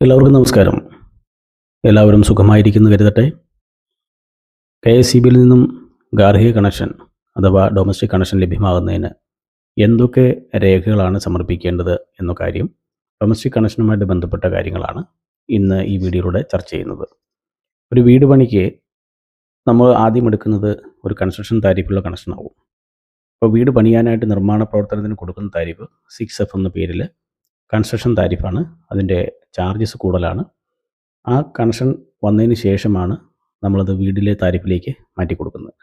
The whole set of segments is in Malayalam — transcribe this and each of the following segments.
എല്ലാവർക്കും നമസ്കാരം. എല്ലാവരും സുഖമായിരിക്കുന്നു കരുതട്ടെ. കെ എസ് സി ബിയിൽ നിന്നും ഗാർഹിക കണക്ഷൻ അഥവാ ഡൊമസ്റ്റിക് കണക്ഷൻ ലഭ്യമാകുന്നതിന് എന്തൊക്കെ രേഖകളാണ് സമർപ്പിക്കേണ്ടത് എന്ന കാര്യം ഡൊമസ്റ്റിക് കണക്ഷനുമായിട്ട് ബന്ധപ്പെട്ട കാര്യങ്ങളാണ് ഇന്ന് ഈ വീഡിയോയിലൂടെ ചർച്ച ചെയ്യുന്നത്. ഒരു വീട് പണിക്ക് നമ്മൾ ആദ്യം എടുക്കുന്നത് ഒരു കൺസ്ട്രക്ഷൻ താരിഫുള്ള കണക്ഷൻ ആവും അപ്പോൾ വീട് പണിയാനായിട്ട് നിർമ്മാണ പ്രവർത്തനത്തിന് കൊടുക്കുന്ന താരിഫ് സിക്സ് എഫ് എന്ന പേരിൽ കൺസ്ട്രക്ഷൻ താരിഫാണ്. അതിന്റെ ചാർജസ് കൂടുതലാണ്. ആ കണക്ഷൻ വന്നതിന് ശേഷമാണ് നമ്മളത് വീടിലെ താരിഫിലേക്ക് മാറ്റി കൊടുക്കുന്നത്.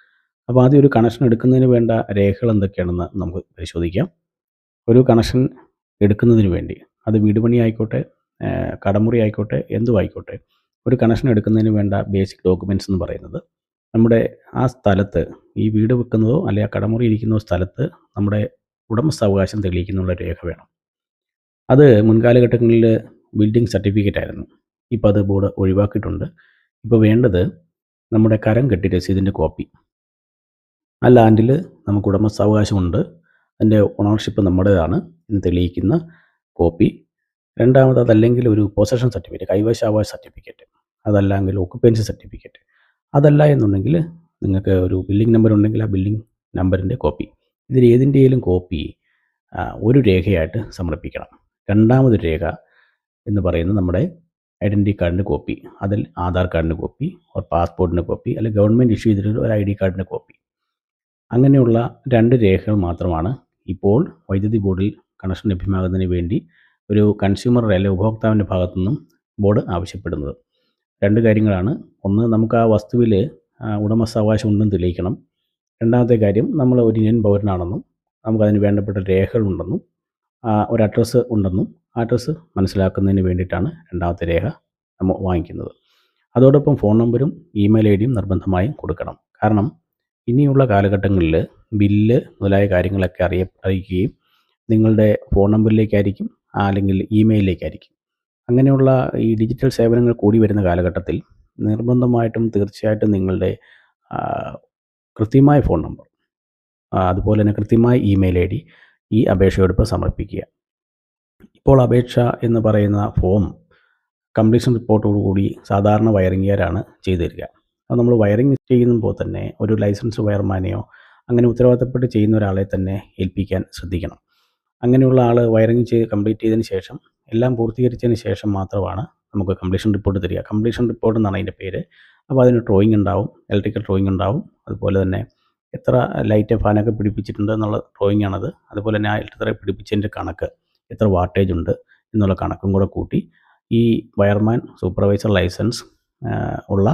അപ്പോൾ ആദ്യം ഒരു കണക്ഷൻ എടുക്കുന്നതിന് വേണ്ട രേഖകൾ എന്തൊക്കെയാണെന്ന് നമുക്ക് പരിശോധിക്കാം. ഒരു കണക്ഷൻ എടുക്കുന്നതിന് വേണ്ടി അത് വീട് പണി ആയിക്കോട്ടെ കടമുറി ആയിക്കോട്ടെ എന്തും ആയിക്കോട്ടെ ഒരു കണക്ഷൻ എടുക്കുന്നതിന് വേണ്ട ബേസിക് ഡോക്യുമെന്റ്സ് എന്ന് പറയുന്നത് നമ്മുടെ ആ സ്ഥലത്ത് ഈ വീട് വെക്കുന്നതോ അല്ലെങ്കിൽ ആ കടമുറി ഇരിക്കുന്നതോ സ്ഥലത്ത് നമ്മുടെ ഉടമസ്ഥാവകാശം തെളിയിക്കുന്നുള്ള രേഖ വേണം. അത് മുൻകാലഘട്ടങ്ങളിൽ ബിൽഡിംഗ് സർട്ടിഫിക്കറ്റ് ആയിരുന്നു. ഇപ്പോൾ അത് ബോർഡ് ഒഴിവാക്കിയിട്ടുണ്ട്. ഇപ്പോൾ വേണ്ടത് നമ്മുടെ കരം കെട്ടി രസീതിന്റെ കോപ്പി. ആ ലാൻഡിൽ നമുക്ക് ഉടമസ്ഥാവകാശമുണ്ട്. അതിന്റെ ഓണർഷിപ്പ് നമ്മുടേതാണ് എന്ന് തെളിയിക്കുന്ന കോപ്പി. രണ്ടാമത് അതല്ലെങ്കിൽ ഒരു പൊസഷൻ സർട്ടിഫിക്കറ്റ് കൈവശാവകാശ സർട്ടിഫിക്കറ്റ് അതല്ലെങ്കിൽ ഒക്കുപ്പൻസി സർട്ടിഫിക്കറ്റ്. അതല്ല എന്നുണ്ടെങ്കിൽ നിങ്ങൾക്ക് ഒരു ബില്ലിംഗ് നമ്പർ ഉണ്ടെങ്കിൽ ആ ബില്ലിംഗ് നമ്പറിന്റെ കോപ്പി. ഇതിൽ ഏതിന്റെയും കോപ്പി ഒരു രേഖയായിട്ട് സമർപ്പിക്കണം. രണ്ടാമതൊരു രേഖ എന്ന് പറയുന്നത് നമ്മുടെ ഐഡന്റി കാർഡിന്റെ കോപ്പി അതിൽ ആധാർ കാർഡിന്റെ കോപ്പി ഒരു പാസ്പോർട്ടിന്റെ കോപ്പി അല്ലെങ്കിൽ ഗവൺമെന്റ് ഇഷ്യൂ ചെയ്തിട്ടുള്ള ഒരു ഐ ഡി കാർഡിന്റെ കോപ്പി. അങ്ങനെയുള്ള രണ്ട് രേഖകൾ മാത്രമാണ് ഇപ്പോൾ വൈദ്യുതി ബോർഡിൽ കണക്ഷൻ ലഭ്യമാകുന്നതിന് വേണ്ടി ഒരു കൺസ്യൂമർ അല്ലെങ്കിൽ ഉപഭോക്താവിന്റെ ഭാഗത്തു നിന്നും ബോർഡ് ആവശ്യപ്പെടുന്നത്. രണ്ട് കാര്യങ്ങളാണ്. ഒന്ന് നമുക്ക് ആ വസ്തുവിൽ ഉടമസ്ഥാവകാശം ഉണ്ടെന്ന് തെളിയിക്കണം. രണ്ടാമത്തെ കാര്യം നമ്മൾ ഒരു ഇന്ത്യൻ പൗരനാണെന്നും നമുക്കതിന് വേണ്ടപ്പെട്ട രേഖകളുണ്ടെന്നും ഒരു അഡ്രസ്സ് ഉണ്ടെന്നും അഡ്രസ്സ് മനസ്സിലാക്കുന്നതിന് വേണ്ടിയിട്ടാണ് രണ്ടാമത്തെ രേഖ നമ്മൾ വാങ്ങിക്കുന്നത്. അതോടൊപ്പം ഫോൺ നമ്പരും ഇമെയിൽ ഐ ഡിയും നിർബന്ധമായും കൊടുക്കണം. കാരണം ഇനിയുള്ള കാലഘട്ടങ്ങളിൽ ബില്ല് മുതലായ കാര്യങ്ങളൊക്കെ അറിയ അറിയിക്കുകയും നിങ്ങളുടെ ഫോൺ നമ്പറിലേക്കായിരിക്കും അല്ലെങ്കിൽ ഇമെയിലിലേക്കായിരിക്കും അങ്ങനെയുള്ള ഈ ഡിജിറ്റൽ സേവനങ്ങൾ കൂടി വരുന്ന കാലഘട്ടത്തിൽ നിർബന്ധമായിട്ടും തീർച്ചയായിട്ടും നിങ്ങളുടെ കൃത്യമായ ഫോൺ നമ്പർ അതുപോലെ തന്നെ കൃത്യമായ ഇമെയിൽ ഐ ഡി ഈ അപേക്ഷയോടൊപ്പം സമർപ്പിക്കുക. ഇപ്പോൾ അപേക്ഷ എന്ന് പറയുന്ന ഫോം കംപ്ലീഷൻ റിപ്പോർട്ടോടുകൂടി സാധാരണ വയറിംഗുകാരാണ് ചെയ്തു തരിക അപ്പോൾ നമ്മൾ വയറിംഗ് ചെയ്യുമ്പോൾ തന്നെ ഒരു ലൈസൻസ് വയർമാനെയോ അങ്ങനെ ഉത്തരവാദിത്തപ്പെട്ട് ചെയ്യുന്ന ഒരാളെ തന്നെ ഏൽപ്പിക്കാൻ ശ്രദ്ധിക്കണം. അങ്ങനെയുള്ള ആൾ വയറിംഗ് ചെയ്ത് കംപ്ലീറ്റ് ചെയ്തതിന് ശേഷം എല്ലാം പൂർത്തീകരിച്ചതിന് ശേഷം മാത്രമാണ് നമുക്ക് കംപ്ലീഷൻ റിപ്പോർട്ട് തരിക. കംപ്ലീഷൻ റിപ്പോർട്ട് എന്നാണ് അതിന്റെ പേര്. അപ്പോൾ അതിന് ഡ്രോയിങ് ഉണ്ടാവും ഇലക്ട്രിക്കൽ ഡ്രോയിങ് ഉണ്ടാവും. അതുപോലെ തന്നെ എത്ര ലൈറ്റ് ഫാനൊക്കെ പിടിപ്പിച്ചിട്ടുണ്ട് എന്നുള്ള ഡ്രോയിങ് ആണത്. അതുപോലെ തന്നെ ആ എത്ര പിടിപ്പിച്ചതിന്റെ കണക്ക് എത്ര വാട്ടേജ് ഉണ്ട് എന്നുള്ള കണക്കും കൂടെ കൂട്ടി. ഈ വയർമാൻ സൂപ്പർവൈസർ ലൈസൻസ് ഉള്ള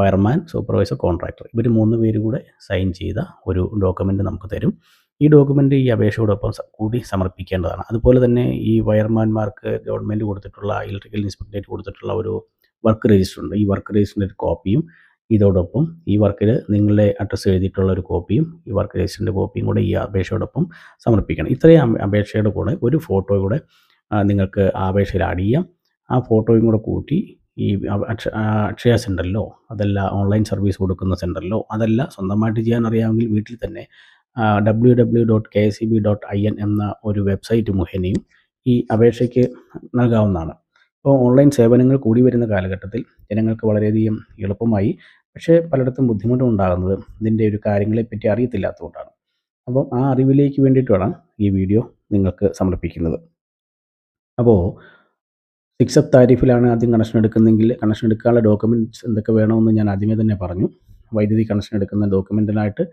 വയർമാൻ സൂപ്പർവൈസർ കോൺട്രാക്ടർ ഇവർ മൂന്ന് പേര് കൂടെ സൈൻ ചെയ്ത ഒരു ഡോക്യുമെന്റ് നമുക്ക് തരും. ഈ ഡോക്യുമെന്റ് ഈ അപേക്ഷയോടൊപ്പം കൂടി സമർപ്പിക്കേണ്ടതാണ്. അതുപോലെ തന്നെ ഈ വയർമാൻമാർക്ക് ഗവൺമെന്റ് കൊടുത്തിട്ടുള്ള ഇലക്ട്രിക്കൽ ഇൻസ്പെക്ടറേറ്റ് കൊടുത്തിട്ടുള്ള ഒരു വർക്ക് രജിസ്റ്റർ ഉണ്ട്. ഈ വർക്ക് രജിസ്റ്ററിന്റെ ഒരു കോപ്പിയും ഇതോടൊപ്പം ഈ വർക്കിൽ നിങ്ങളുടെ അഡ്രസ്സ് എഴുതിയിട്ടുള്ള ഒരു കോപ്പിയും ഈ വർക്ക് രജിസ്റ്ററിന്റെ കോപ്പിയും കൂടെ ഈ അപേക്ഷയോടൊപ്പം സമർപ്പിക്കണം. ഇത്രയും അപേ- അപേക്ഷയുടെ കൂടെ ഒരു ഫോട്ടോ കൂടെ നിങ്ങൾക്ക് ആ അപേക്ഷയിൽ ആഡ് ചെയ്യാം. ആ ഫോട്ടോയും കൂടെ കൂട്ടി ഈ അക്ഷയ സെന്ററിലോ അതല്ല ഓൺലൈൻ സർവീസ് കൊടുക്കുന്ന സെന്ററിലോ അതല്ല സ്വന്തമായിട്ട് ചെയ്യാൻ അറിയാമെങ്കിൽ വീട്ടിൽ തന്നെ W W dot K C B dot I N എന്ന ഒരു വെബ്സൈറ്റ് മുഖേനയും ഈ അപേക്ഷയ്ക്ക് നൽകാവുന്നതാണ്. ഇപ്പോൾ ഓൺലൈൻ സേവനങ്ങൾ കൂടി വരുന്ന കാലഘട്ടത്തിൽ ജനങ്ങൾക്ക് വളരെയധികം എളുപ്പമായി പക്ഷേ പലയിടത്തും ബുദ്ധിമുട്ടും ഉണ്ടാകുന്നത് ഇതിന്റെ ഒരു കാര്യങ്ങളെപ്പറ്റി അറിയത്തില്ലാത്തതുകൊണ്ടാണ്. അപ്പം ആ അറിവിലേക്ക് വേണ്ടിയിട്ടാണ് ഈ വീഡിയോ നിങ്ങൾക്ക് സമർപ്പിക്കുന്നത്. അപ്പോൾ സിക്സ് അപ്പ് താരിഫിലാണ് ആദ്യം കണക്ഷൻ എടുക്കുന്നതെങ്കിൽ കണക്ഷൻ എടുക്കാനുള്ള ഡോക്യുമെന്റ്സ് എന്തൊക്കെ വേണമെന്ന് ഞാൻ ആദ്യമേ തന്നെ പറഞ്ഞു. വൈദ്യുതി കണക്ഷൻ എടുക്കുന്ന ഡോക്യുമെന്റിനായിട്ട്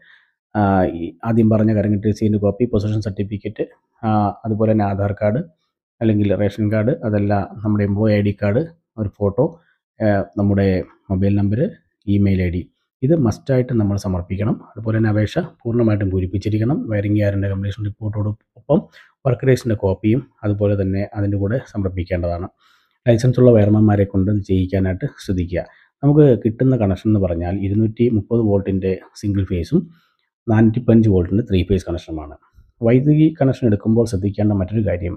ആദ്യം പറഞ്ഞ കരങ്കട്ട് രസീതിന്റെ കോപ്പി പൊസിഷൻ സർട്ടിഫിക്കറ്റ് അതുപോലെ തന്നെ ആധാർ കാർഡ് അല്ലെങ്കിൽ റേഷൻ കാർഡ് അതല്ല നമ്മുടെ എംപ്ലോയി ഐ ഡി കാർഡ് ഒരു ഫോട്ടോ നമ്മുടെ mobile number email I D. ഇത് മസ്റ്റായിട്ട് നമ്മൾ സമർപ്പിക്കണം. അതുപോലെ തന്നെ അപേക്ഷ പൂർണമായിട്ടും പൂരിപ്പിച്ചിരിക്കണം. വയറിംഗ് ഗ്യാരന്റെ കംപ്ലീഷൻ റിപ്പോർട്ടോടൊപ്പം വർക്ക് ഡേസിന്റെ കോപ്പിയും അതുപോലെ തന്നെ അതിന്റെ കൂടെ സമർപ്പിക്കേണ്ടതാണ്. ലൈസൻസ് ഉള്ള വയർമാന്മാരെ കൊണ്ട് ഇത് ചെയ്യിക്കാനായിട്ട് ശ്രദ്ധിക്കുക. നമുക്ക് കിട്ടുന്ന കണക്ഷൻ എന്ന് പറഞ്ഞാൽ ഇരുന്നൂറ്റി മുപ്പത് വോൾട്ടിന്റെ സിംഗിൾ ഫേസും നാനൂറ്റി പഞ്ച് വോൾട്ടിന്റെ ത്രീ ഫേസ് കണക്ഷനുമാണ്. വൈദ്യുതി കണക്ഷൻ എടുക്കുമ്പോൾ ശ്രദ്ധിക്കേണ്ട മറ്റൊരു കാര്യം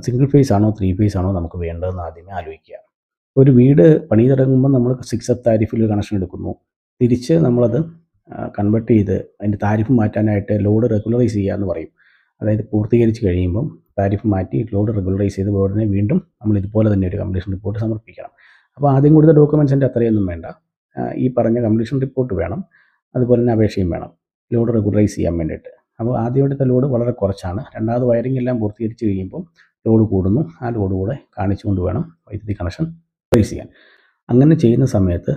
സിംഗിൾ ഫേസ് ആണോ ത്രീ ഫേസ് ആണോ നമുക്ക് വേണ്ടതെന്ന് ആദ്യമേ ആലോചിക്കുക. ഒരു വീട് പണി തുടങ്ങുമ്പോൾ നമ്മൾ സിക്സ് അപ്പ് താരിഫിൽ കണക്ഷൻ എടുക്കുന്നു. തിരിച്ച് നമ്മളത് കൺവെർട്ട് ചെയ്ത് അതിന്റെ താരിഫ് മാറ്റാനായിട്ട് ലോഡ് റെഗുലറൈസ് ചെയ്യുക എന്ന് പറയും. അതായത് പൂർത്തീകരിച്ച് കഴിയുമ്പം താരിഫ് മാറ്റി ലോഡ് റെഗുലറൈസ് ചെയ്ത് ഉടനെ വീണ്ടും നമ്മൾ ഇതുപോലെ തന്നെ ഒരു കംപ്ലീഷൻ റിപ്പോർട്ട് സമർപ്പിക്കണം. അപ്പോൾ ആദ്യം കൊടുത്ത ഡോക്യുമെൻസിന്റെ അത്രയൊന്നും വേണ്ട. ഈ പറഞ്ഞ കംപ്ലീഷൻ റിപ്പോർട്ട് വേണം. അതുപോലെ തന്നെ അപേക്ഷയും വേണം. ലോഡ് റെഗുലറൈസ് ചെയ്യാൻ വേണ്ടിയിട്ട്. അപ്പോൾ ആദ്യമായിട്ട് ലോഡ് വളരെ കുറച്ചാണ്. രണ്ടാമത് വയറിംഗ് എല്ലാം പൂർത്തീകരിച്ച് കഴിയുമ്പോൾ ലോഡ് കൂടുന്നു. ആ ലോഡ് കൂടെ കാണിച്ചുകൊണ്ട് വേണം വൈദ്യുതി കണക്ഷൻ റൈസ് ചെയ്യാൻ. അങ്ങനെ ചെയ്യുന്ന സമയത്ത്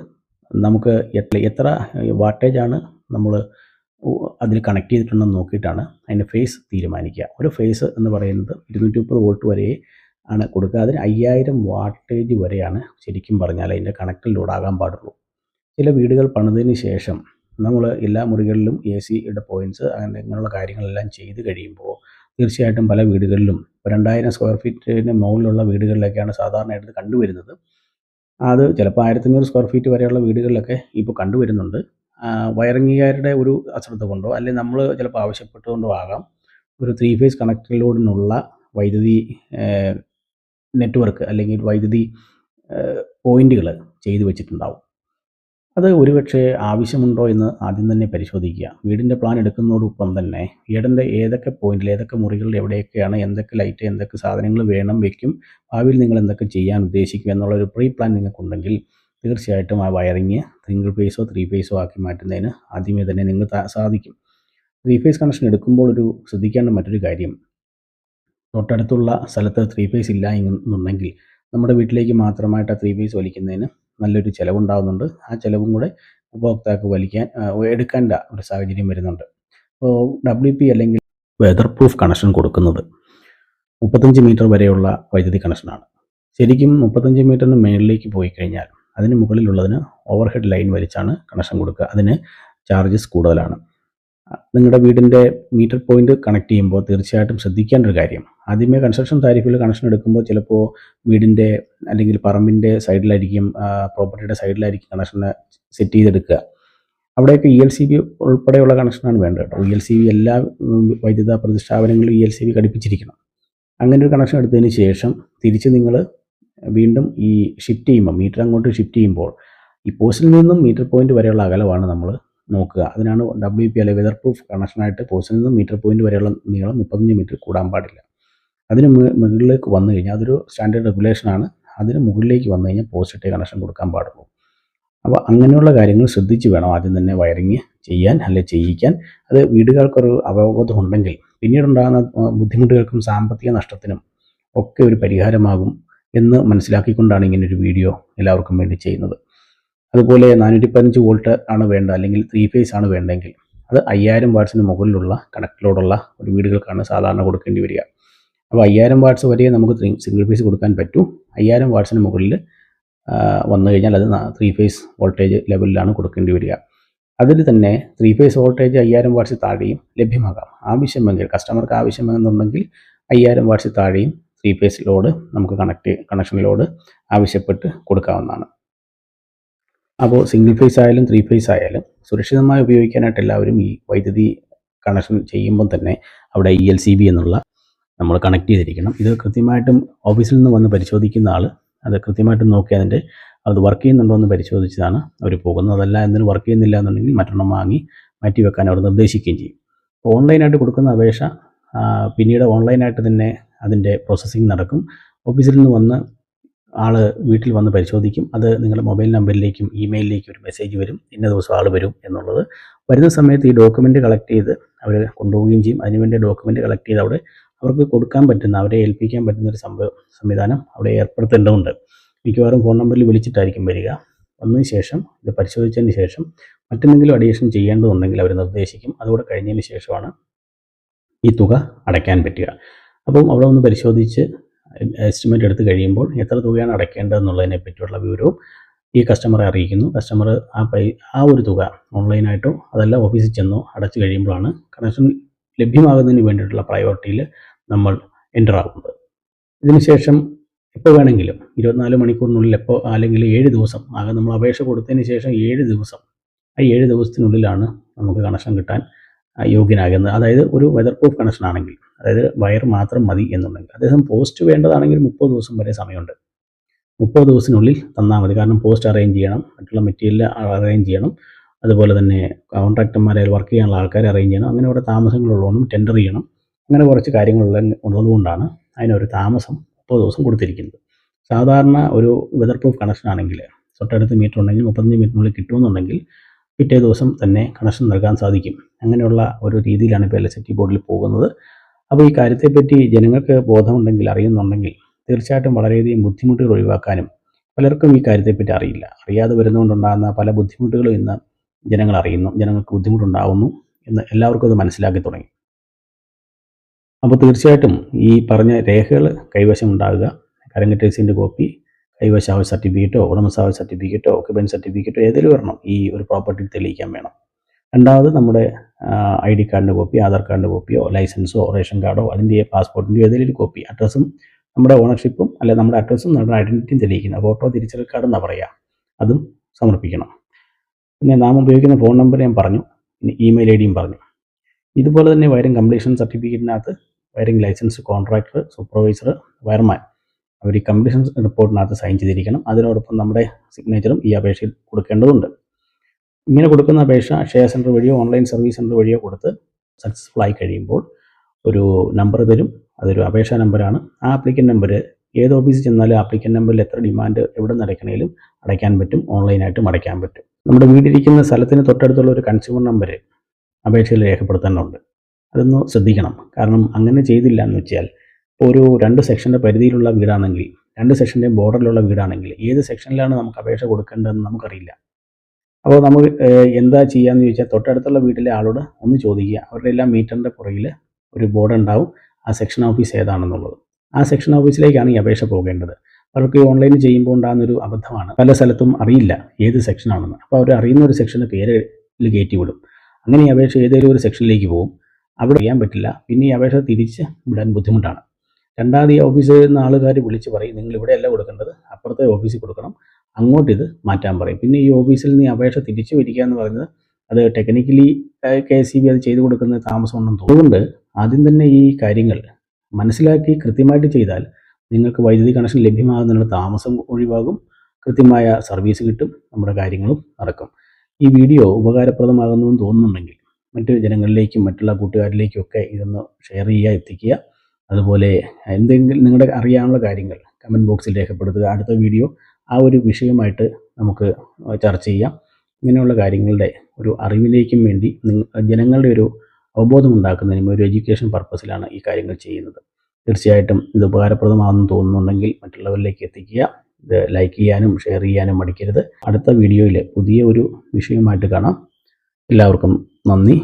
നമുക്ക് എത്ര എത്ര വാട്ടേജാണ് നമ്മൾ അതിൽ കണക്ട് ചെയ്തിട്ടുണ്ടെന്ന് നോക്കിയിട്ടാണ് അതിന്റെ ഫേസ് തീരുമാനിക്കുക. ഒരു ഫേസ് എന്ന് പറയുന്നത് ഇരുന്നൂറ്റി മുപ്പത് വോൾട്ട് വരെ ആണ് കൊടുക്കുക. അതിന് അയ്യായിരം വാട്ടേജ് വരെയാണ് ശരിക്കും പറഞ്ഞാൽ അതിന്റെ കണക്റ്റിൽ ലോഡാകാൻ പാടുള്ളൂ. ചില വീടുകൾ പണിതതിന് ശേഷം നമ്മൾ എല്ലാ മുറികളിലും എ സിയുടെ പോയിന്റ്സ് അങ്ങനെ ഇങ്ങനെയുള്ള കാര്യങ്ങളെല്ലാം ചെയ്ത് കഴിയുമ്പോൾ തീർച്ചയായിട്ടും പല വീടുകളിലും രണ്ടായിരം സ്ക്വയർ ഫീറ്റിന് മുകളിലുള്ള വീടുകളിലൊക്കെയാണ് സാധാരണയായിട്ട് കണ്ടുവരുന്നത്. അത് ചിലപ്പോൾ ആയിരത്തഞ്ഞൂറ് സ്ക്വയർ ഫീറ്റ് വരെയുള്ള വീടുകളിലൊക്കെ ഇപ്പോൾ കണ്ടുവരുന്നുണ്ട്. വയറിങ്ങുകാരുടെ ഒരു അശ്രദ്ധ കൊണ്ടോ അല്ലെങ്കിൽ നമ്മൾ ചിലപ്പോൾ ആവശ്യപ്പെട്ടുകൊണ്ടോ ആകാം. ഒരു ത്രീ ഫേസ് കണക്റ്റിലോടിനുള്ള വൈദ്യുതി നെറ്റ്വർക്ക് അല്ലെങ്കിൽ വൈദ്യുതി പോയിന്റുകൾ ചെയ്തു വെച്ചിട്ടുണ്ടാവും. അത് ഒരുപക്ഷെ ആവശ്യമുണ്ടോ എന്ന് ആദ്യം തന്നെ പരിശോധിക്കുക. വീടിന്റെ പ്ലാൻ എടുക്കുന്നതോടൊപ്പം തന്നെ വീടിന്റെ ഏതൊക്കെ പോയിന്റിൽ ഏതൊക്കെ മുറികളിൽ എവിടെയൊക്കെയാണ് എന്തൊക്കെ ലൈറ്റ് എന്തൊക്കെ സാധനങ്ങൾ വേണം വെക്കും ഭാവിയിൽ നിങ്ങൾ എന്തൊക്കെ ചെയ്യാൻ ഉദ്ദേശിക്കും എന്നുള്ള ഒരു പ്രീ പ്ലാൻ നിങ്ങൾക്കുണ്ടെങ്കിൽ തീർച്ചയായിട്ടും ആ വയറിങ് സിംഗിൾ ഫേസോ ത്രീ ഫേസോ ആക്കി മാറ്റുന്നതിന് ആദ്യമേ തന്നെ നിങ്ങൾ സാധിക്കും. ത്രീ ഫേസ് കണക്ഷൻ എടുക്കുമ്പോൾ ഒരു ശ്രദ്ധിക്കേണ്ട മറ്റൊരു കാര്യം തൊട്ടടുത്തുള്ള സ്ഥലത്ത് ത്രീ ഫേസ് ഇല്ല എന്നുണ്ടെങ്കിൽ നമ്മുടെ വീട്ടിലേക്ക് മാത്രമായിട്ട് ആ ത്രീ ഫേസ് വലിക്കുന്നതിന് നല്ലൊരു ചിലവുണ്ടാകുന്നുണ്ട് ആ ചിലവും കൂടെ ഉപഭോക്താക്കൾ വലിക്കാൻ എടുക്കേണ്ട ഒരു സാഹചര്യം വരുന്നുണ്ട്. അപ്പോൾ ഡബ്ല്യു പി അല്ലെങ്കിൽ വെതർ പ്രൂഫ് കണക്ഷൻ കൊടുക്കുന്നത് മുപ്പത്തഞ്ച് മീറ്റർ വരെയുള്ള വൈദ്യുതി കണക്ഷനാണ് ശരിക്കും മുപ്പത്തഞ്ച് മീറ്ററിന് മേളിലേക്ക് പോയി കഴിഞ്ഞാൽ അതിന് മുകളിലുള്ളതിന് ഓവർഹെഡ് ലൈൻ വലിച്ചാണ് കണക്ഷൻ കൊടുക്കുക. അതിന് ചാർജസ് കൂടുതലാണ്. നിങ്ങളുടെ വീടിന്റെ മീറ്റർ പോയിന്റ് കണക്ട് ചെയ്യുമ്പോൾ തീർച്ചയായിട്ടും ശ്രദ്ധിക്കേണ്ട ഒരു കാര്യം. ആദ്യമേ കൺസ്ട്രക്ഷൻ താരിഫിൽ കണക്ഷൻ എടുക്കുമ്പോൾ ചിലപ്പോൾ വീടിന്റെ അല്ലെങ്കിൽ പറമ്പിന്റെ സൈഡിലായിരിക്കും പ്രോപ്പർട്ടിയുടെ സൈഡിലായിരിക്കും കണക്ഷന് സെറ്റ് ചെയ്തെടുക്കുക. അവിടെയൊക്കെ ഇ എൽ സി ബി ഉൾപ്പെടെയുള്ള കണക്ഷനാണ് വേണ്ടത് കേട്ടോ. ഇ എൽ സി ബി എല്ലാ വൈദ്യുത പ്രതിഷ്ഠാപനങ്ങളും ഇ എൽ സി ബി ഘടിപ്പിച്ചിരിക്കണം. അങ്ങനെ ഒരു കണക്ഷൻ എടുത്തതിന് ശേഷം തിരിച്ച് നിങ്ങൾ വീണ്ടും ഈ ഷിഫ്റ്റ് ചെയ്യുമ്പോൾ മീറ്റർ അങ്ങോട്ട് ഷിഫ്റ്റ് ചെയ്യുമ്പോൾ ഈ പോസ്റ്റിൽ നിന്നും മീറ്റർ പോയിന്റ് വരെയുള്ള അകലമാണ് നമ്മൾ നോക്കുക. അതിനാണ് ഡബ്ല്യു പി അല്ലെ വെതർ പ്രൂഫ് കണക്ഷനായിട്ട് പോസ്റ്റിൽ നിന്ന് മീറ്റർ പോയിന്റ് വരെയുള്ള നീളം മുപ്പത്തഞ്ച് മീറ്റർ കൂടാൻ പാടില്ല. അതിന് മുകളിലേക്ക് വന്നു കഴിഞ്ഞാൽ അതൊരു സ്റ്റാൻഡേർഡ് റെഗുലേഷനാണ് അതിന് മുകളിലേക്ക് വന്നു കഴിഞ്ഞാൽ പോസിറ്റീവ് കണക്ഷൻ കൊടുക്കാൻ പാടുള്ളൂ. അപ്പോൾ അങ്ങനെയുള്ള കാര്യങ്ങൾ ശ്രദ്ധിച്ച് വേണം ആദ്യം തന്നെ വയറിങ് ചെയ്യാൻ അല്ലെ ചെയ്യിക്കാൻ. അത് വീടുകൾക്കൊരു അവബോധം ഉണ്ടെങ്കിൽ പിന്നീടുണ്ടാകുന്ന ബുദ്ധിമുട്ടുകൾക്കും സാമ്പത്തിക നഷ്ടത്തിനും ഒക്കെ ഒരു പരിഹാരമാകും എന്ന് മനസ്സിലാക്കിക്കൊണ്ടാണ് ഇങ്ങനൊരു വീഡിയോ എല്ലാവർക്കും വേണ്ടി ചെയ്യുന്നത്. അതുപോലെ നാനൂറ്റി പതിനഞ്ച് വോൾട്ട് ആണ് വേണ്ട അല്ലെങ്കിൽ ത്രീ ഫേസ് ആണ് വേണ്ടെങ്കിൽ അത് അയ്യായിരം വാട്സിന് മുകളിലുള്ള കണക്റ്റിലോടുള്ള ഒരു വീടുകൾക്കാണ് സാധാരണ കൊടുക്കേണ്ടി വരിക. അപ്പോൾ അയ്യായിരം വാട്സ് വരെ നമുക്ക് സിംഗിൾ ഫേസ് കൊടുക്കാൻ പറ്റൂ. അയ്യായിരം വാട്ട്സിന് മുകളിൽ വന്നു കഴിഞ്ഞാൽ അത് ത്രീ ഫേസ് വോൾട്ടേജ് ലെവലിലാണ് കൊടുക്കേണ്ടി വരിക. അതിൽ തന്നെ ത്രീ ഫേസ് വോൾട്ടേജ് അയ്യായിരം വാട്ട്സ് താഴെയും ലഭ്യമാകാം. ആവശ്യമെങ്കിൽ കസ്റ്റമർക്ക് ആവശ്യമെന്നുണ്ടെങ്കിൽ അയ്യായിരം വാട്ട്സ് താഴെയും ത്രീ ഫേസ് ലോഡ് നമുക്ക് കണക്ട് കണക്ഷൻ ലോഡ് ആവശ്യപ്പെട്ട് കൊടുക്കാവുന്നതാണ്. അപ്പോൾ സിംഗിൾ ഫേസ് ആയാലും ത്രീ ഫേസ് ആയാലും സുരക്ഷിതമായി ഉപയോഗിക്കാനായിട്ട് എല്ലാവരും ഈ വൈദ്യുതി കണക്ഷൻ ചെയ്യുമ്പോൾ തന്നെ അവിടെ ഇ എൽ സി ബി എന്നുള്ള നമ്മൾ കണക്ട് ചെയ്തിരിക്കണം. ഇത് കൃത്യമായിട്ടും ഓഫീസിൽ നിന്ന് വന്ന് പരിശോധിക്കുന്ന ആൾ അത് കൃത്യമായിട്ടും നോക്കി അതിന്റെ അത് വർക്ക് ചെയ്യുന്നുണ്ടോ എന്ന് പരിശോധിച്ചതാണ് അവർ പോകുന്നത്. അതല്ല എന്തിനു വർക്ക് ചെയ്യുന്നില്ല എന്നുണ്ടെങ്കിൽ മറ്റൊരെണ്ണം വാങ്ങി മാറ്റി വെക്കാൻ അവർ നിർദ്ദേശിക്കുകയും ചെയ്യും. അപ്പോൾ ഓൺലൈനായിട്ട് കൊടുക്കുന്ന അപേക്ഷ പിന്നീട് ഓൺലൈനായിട്ട് തന്നെ അതിന്റെ പ്രോസസ്സിങ് നടക്കും. ഓഫീസിൽ നിന്ന് വന്ന് ആൾ വീട്ടിൽ വന്ന് പരിശോധിക്കും. അത് നിങ്ങളുടെ മൊബൈൽ നമ്പറിലേക്കും ഇമെയിലിലേക്കും ഒരു മെസ്സേജ് വരും. ഇന്ന ദിവസം ആൾ വരും എന്നുള്ളത്. വരുന്ന സമയത്ത് ഈ ഡോക്യുമെന്റ് കളക്ട് ചെയ്ത് അവർ കൊണ്ടുപോവുകയും ചെയ്യും. അതിനുവേണ്ടി ഡോക്യുമെന്റ് കളക്ട് ചെയ്ത് അവിടെ അവർക്ക് കൊടുക്കാൻ പറ്റുന്ന അവരെ ഏൽപ്പിക്കാൻ പറ്റുന്ന ഒരു സംഭവ സംവിധാനം അവിടെ ഏർപ്പെടുത്തേണ്ടതുണ്ട്. മിക്കവാറും ഫോൺ നമ്പറിൽ വിളിച്ചിട്ടായിരിക്കും വരിക. വന്നതിന് ശേഷം ഇത് പരിശോധിച്ചതിന് ശേഷം മറ്റെന്തെങ്കിലും അഡീഷൻ ചെയ്യേണ്ടതുണ്ടെങ്കിൽ അവർ നിർദ്ദേശിക്കും. അതുകൂടെ കഴിഞ്ഞതിന് ശേഷമാണ് ഈ തുക അടയ്ക്കാൻ പറ്റുക. അപ്പം അവിടെ ഒന്ന് പരിശോധിച്ച് എസ്റ്റിമേറ്റ് എടുത്ത് കഴിയുമ്പോൾ എത്ര തുകയാണ് അടയ്ക്കേണ്ടതെന്നുള്ളതിനെ പറ്റിയുള്ള വിവരവും ഈ കസ്റ്റമറെ അറിയിക്കുന്നു. കസ്റ്റമർ ആ പൈ ആ ഒരു തുക ഓൺലൈനായിട്ടോ അതല്ല ഓഫീസിൽ ചെന്നോ അടച്ചു കഴിയുമ്പോഴാണ് കണക്ഷൻ ലഭ്യമാകുന്നതിന് വേണ്ടിയിട്ടുള്ള പ്രയോറിറ്റിയിൽ നമ്മൾ എന്റർ ആകുന്നത് ഇതിനുശേഷം എപ്പോൾ വേണമെങ്കിലും ഇരുപത്തിനാല് മണിക്കൂറിനുള്ളിൽ എപ്പോൾ അല്ലെങ്കിൽ ഏഴ് ദിവസം ആകെ നമ്മൾ അപേക്ഷ കൊടുത്തതിന് ശേഷം ഏഴ് ദിവസം ആ ഏഴ് ദിവസത്തിനുള്ളിലാണ് നമുക്ക് കണക്ഷൻ കിട്ടാൻ യോഗ്യനാകുന്നത് അതായത് ഒരു വെതർ പ്രൂഫ് കണക്ഷൻ ആണെങ്കിൽ അതായത് വയർ മാത്രം മതി എന്നുണ്ടെങ്കിൽ. അതേസമയം പോസ്റ്റ് വേണ്ടതാണെങ്കിൽ മുപ്പത് ദിവസം വരെ സമയമുണ്ട്. മുപ്പത് ദിവസത്തിനുള്ളിൽ തന്നാൽ മതി. കാരണം പോസ്റ്റ് അറേഞ്ച് ചെയ്യണം. മറ്റുള്ള മെറ്റീരിയൽ അറേഞ്ച് ചെയ്യണം. അതുപോലെ തന്നെ കോൺട്രാക്ടർമാരെ വർക്ക് ചെയ്യാനുള്ള ആൾക്കാരെ അറേഞ്ച് ചെയ്യണം. അങ്ങനെ കുറേ താമസങ്ങളുള്ളതുകൊണ്ടും ടെൻഡർ ചെയ്യണം. അങ്ങനെ കുറച്ച് കാര്യങ്ങളുള്ള ഉള്ളതുകൊണ്ടാണ് അതിനൊരു താമസം മുപ്പത് ദിവസം കൊടുത്തിരിക്കുന്നത്. സാധാരണ ഒരു വെതർ പ്രൂഫ് കണക്ഷൻ ആണെങ്കിൽ തൊട്ടടുത്ത് മീറ്റർ ഉണ്ടെങ്കിൽ മുപ്പത്തഞ്ച് മീറ്ററിനുള്ളിൽ കിട്ടുമെന്നുണ്ടെങ്കിൽ പിറ്റേ ദിവസം തന്നെ കണക്ഷൻ നൽകാൻ സാധിക്കും. അങ്ങനെയുള്ള ഒരു രീതിയിലാണ് ഇപ്പോൾ ഇലക്ട്രിസിറ്റി ബോർഡിൽ പോകുന്നത്. അപ്പോൾ ഈ കാര്യത്തെപ്പറ്റി ജനങ്ങൾക്ക് ബോധമുണ്ടെങ്കിൽ അറിയുന്നുണ്ടെങ്കിൽ തീർച്ചയായിട്ടും വളരെയധികം ബുദ്ധിമുട്ടുകൾ ഒഴിവാക്കാനും പലർക്കും ഈ കാര്യത്തെപ്പറ്റി അറിയില്ല. അറിയാതെ വരുന്നതുകൊണ്ടുണ്ടാകുന്ന പല ബുദ്ധിമുട്ടുകളും ഇന്ന് ജനങ്ങൾ അറിയുന്നു. ജനങ്ങൾക്ക് ബുദ്ധിമുട്ടുണ്ടാകുന്നു എന്ന് എല്ലാവർക്കും അത് മനസ്സിലാക്കി തുടങ്ങി. അപ്പോൾ തീർച്ചയായിട്ടും ഈ പറഞ്ഞ രേഖകൾ കൈവശം ഉണ്ടാകുക. കരങ്കറ്റേഴ്സിന്റെ കോപ്പി കൈവശാവ സർട്ടിഫിക്കറ്റോ ഉടമസാവ സർട്ടിഫിക്കറ്റോ ഒക്കുപൻ സർട്ടിഫിക്കറ്റോ ഏതെങ്കിലും വരണം ഈ ഒരു പ്രോപ്പർട്ടി തെളിയിക്കാൻ വേണം. രണ്ടാമത് നമ്മുടെ ഐ ഡി കാർഡിന്റെ കോപ്പി ആധാർ കാർഡിന്റെ കോപ്പിയോ ലൈസൻസോ റേഷൻ കാർഡോ അതിന്റെ പാസ്പോർട്ടിന്റെയോ ഏതെങ്കിലും ഒരു കോപ്പി അഡ്രസ്സും നമ്മുടെ ഓണർഷിപ്പും അല്ലെ നമ്മുടെ അഡ്രസ്സും നമ്മുടെ ഐഡന്റിറ്റിയും തെളിയിക്കുന്ന. ഫോട്ടോ തിരിച്ചറിയൽ കാർഡ് എന്നാ പറയുക അതും സമർപ്പിക്കണം. പിന്നെ നാം ഉപയോഗിക്കുന്ന ഫോൺ നമ്പർ ഞാൻ പറഞ്ഞു. പിന്നെ ഇമെയിൽ ഐ ഡിയും പറഞ്ഞു. ഇതുപോലെ തന്നെ wiring completion സർട്ടിഫിക്കറ്റിനകത്ത് wiring licence contractor supervisor wireman അവർ ഈ കംപ്ലീഷൻ റിപ്പോർട്ടിനകത്ത് സൈൻ ചെയ്തിരിക്കണം. അതിനോടൊപ്പം നമ്മുടെ സിഗ്നേച്ചറും ഈ അപേക്ഷയിൽ കൊടുക്കേണ്ടതുണ്ട്. ഇങ്ങനെ കൊടുക്കുന്ന അപേക്ഷ അക്ഷയ സെന്റർ വഴിയോ ഓൺലൈൻ സർവീസ് സെന്റർ വഴിയോ കൊടുത്ത് സക്സസ്ഫുൾ ആയി കഴിയുമ്പോൾ ഒരു നമ്പർ തരും. അതൊരു അപേക്ഷാ നമ്പറാണ് ആ ആപ്ലിക്കൻ നമ്പർ ഏത് ഓഫീസിൽ ചെന്നാലും ആപ്ലിക്കൻ നമ്പറിൽ എത്ര ഡിമാൻഡ് എവിടെ നിന്ന് അടയ്ക്കണേലും അടയ്ക്കാൻ പറ്റും. ഓൺലൈനായിട്ടും അടയ്ക്കാൻ പറ്റും. നമ്മുടെ വീടിരിക്കുന്ന സ്ഥലത്തിന് തൊട്ടടുത്തുള്ള ഒരു കൺസ്യൂമർ നമ്പർ അപേക്ഷയിൽ രേഖപ്പെടുത്തേണ്ടതുണ്ട്. അതൊന്ന് ശ്രദ്ധിക്കണം. കാരണം അങ്ങനെ ചെയ്തില്ല എന്ന് വെച്ചാൽ ഒരു രണ്ട് സെക്ഷന്റെ പരിധിയിലുള്ള വീടാണെങ്കിൽ രണ്ട് സെക്ഷന്റെയും ബോർഡറിലുള്ള വീടാണെങ്കിൽ ഏത് സെക്ഷനിലാണ് നമുക്ക് അപേക്ഷ കൊടുക്കേണ്ടതെന്ന് നമുക്കറിയില്ല. അപ്പോൾ നമ്മൾ എന്താ ചെയ്യാന്ന് ചോദിച്ചാൽ തൊട്ടടുത്തുള്ള വീട്ടിലെ ആളോട് ഒന്ന് ചോദിക്കുക. അവരുടെ എല്ലാം മീറ്ററിന്റെ പുറകിൽ ഒരു ബോർഡ് ഉണ്ടാവും. ആ സെക്ഷൻ ഓഫീസ് ഏതാണെന്നുള്ളത്. ആ സെക്ഷൻ ഓഫീസിലേക്കാണ് ഈ അപേക്ഷ പോകേണ്ടത്. അവർക്ക് ഓൺലൈൻ ചെയ്യുമ്പോൾ ഉണ്ടാകുന്നൊരു അബദ്ധമാണ്. പല സ്ഥലത്തും അറിയില്ല ഏത് സെക്ഷനാണെന്ന്. അപ്പോൾ അവർ അറിയുന്ന ഒരു സെക്ഷന്റെ പേരിൽ കയറ്റി വിടും അങ്ങനെ ഈ അപേക്ഷ ഏതെങ്കിലും ഒരു സെക്ഷനിലേക്ക് പോകും. അവിടെ ചെയ്യാൻ പറ്റില്ല. പിന്നെ ഈ അപേക്ഷ തിരിച്ച് വിടാൻ ബുദ്ധിമുട്ടാണ്. രണ്ടാമത് ഈ ഓഫീസിൽ നിന്ന് ആളുകാർ വിളിച്ച് പറയും നിങ്ങൾ ഇവിടെയല്ല കൊടുക്കേണ്ടത്. അപ്പുറത്തെ ഓഫീസിൽ കൊടുക്കണം. അങ്ങോട്ട് ഇത് മാറ്റാൻ പറയും. പിന്നെ ഈ ഓഫീസിൽ നിന്ന് ഈ അപേക്ഷ തിരിച്ചു വരിക എന്ന് പറയുന്നത് അത് technically K S C B അത് ചെയ്തു കൊടുക്കുന്ന താമസമുണ്ടെന്ന് തോന്നുന്നുണ്ട് ആദ്യം തന്നെ ഈ കാര്യങ്ങൾ മനസ്സിലാക്കി കൃത്യമായിട്ട് ചെയ്താൽ നിങ്ങൾക്ക് വൈദ്യുതി കണക്ഷൻ ലഭ്യമാകുന്നതിനുള്ള താമസം ഒഴിവാകും. കൃത്യമായ സർവീസ് കിട്ടും. നമ്മുടെ കാര്യങ്ങളും നടക്കും. ഈ വീഡിയോ ഉപകാരപ്രദമാകുന്നു എന്ന് തോന്നുന്നുണ്ടെങ്കിൽ മറ്റ് ജനങ്ങളിലേക്കും മറ്റുള്ള കൂട്ടുകാരിലേക്കും ഒക്കെ ഇതൊന്ന് ഷെയർ ചെയ്യുക എത്തിക്കുക. അതുപോലെ എന്തെങ്കിലും നിങ്ങളുടെ അറിയാനുള്ള കാര്യങ്ങൾ കമന്റ് ബോക്സിൽ രേഖപ്പെടുത്തുക. അടുത്ത വീഡിയോ ആ ഒരു വിഷയമായിട്ട് നമുക്ക് ചർച്ച ചെയ്യാം. ഇങ്ങനെയുള്ള കാര്യങ്ങളുടെ ഒരു അറിവിലേക്കും വേണ്ടി ജനങ്ങളുടെ ഒരു അവബോധം ഉണ്ടാക്കുന്നതിനും ഒരു എഡ്യൂക്കേഷൻ പർപ്പസിലാണ് ഈ കാര്യങ്ങൾ ചെയ്യുന്നത്. തീർച്ചയായിട്ടും ഇത് ഉപകാരപ്രദമാണെന്ന് തോന്നുന്നുണ്ടെങ്കിൽ മറ്റുള്ളവരിലേക്ക് എത്തിക്കുക. ഇത് ലൈക്ക് ചെയ്യാനും ഷെയർ ചെയ്യാനും മടിക്കരുത്. അടുത്ത വീഡിയോയിൽ പുതിയ ഒരു വിഷയമായിട്ട് കാണാം. എല്ലാവർക്കും നന്ദി.